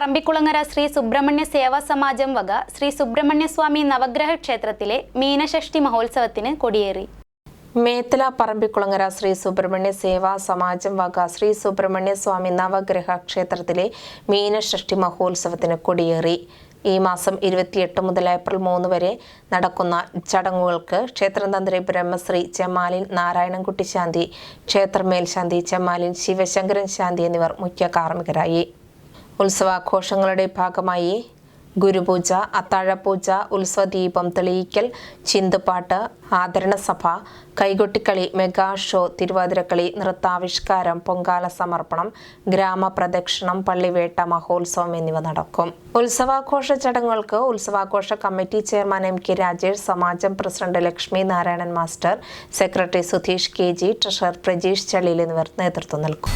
പറമ്പിക്കുളങ്ങര ശ്രീ സുബ്രഹ്മണ്യ സേവാ സമാജം വക ശ്രീ സുബ്രഹ്മണ്യസ്വാമി നവഗ്രഹ ക്ഷേത്രത്തിലെ മീനഷഷ്ടി മഹോത്സവത്തിന് കൊടിയേറി. മേത്തല പറമ്പിക്കുളങ്ങര ശ്രീ സുബ്രഹ്മണ്യ സേവാ സമാജം വക ശ്രീ സുബ്രഹ്മണ്യ സ്വാമി നവഗ്രഹ ക്ഷേത്രത്തിലെ മീനഷഷ്ടി മഹോത്സവത്തിന് കൊടിയേറി. ഈ മാസം ഇരുപത്തിയെട്ട് മുതൽ ഏപ്രിൽ മൂന്ന് വരെ നടക്കുന്ന ചടങ്ങുകൾക്ക് ക്ഷേത്രതന്ത്രി ബ്രഹ്മശ്രീ ചെമ്മാലിൻ നാരായണൻകുട്ടി ശാന്തി ക്ഷേത്രമേൽശാന്തി ചെമ്മാലിൻ ശിവശങ്കരൻ ശാന്തി എന്നിവർ മുഖ്യ കാർമ്മികരായി. ഉത്സവാഘോഷങ്ങളുടെ ഭാഗമായി ഗുരുപൂജ അത്താഴപൂജ ഉത്സവദീപം തെളിയിക്കൽ ചിന്തുപാട്ട് ആദരണ സഭ കൈകൊട്ടിക്കളി മെഗാ ഷോ തിരുവാതിരക്കളി നൃത്താവിഷ്കാരം പൊങ്കാല സമർപ്പണം ഗ്രാമപ്രദക്ഷിണം പള്ളിവേട്ട മഹോത്സവം എന്നിവ നടക്കും. ഉത്സവാഘോഷ ചടങ്ങുകൾക്ക് ഉത്സവാഘോഷ committee chairman M K Rajesh സമാജം president Lakshmi Narayanan master secretary Sudheesh K G treasurer Prajeesh Chaliyil എന്നിവർ നേതൃത്വം നൽകും.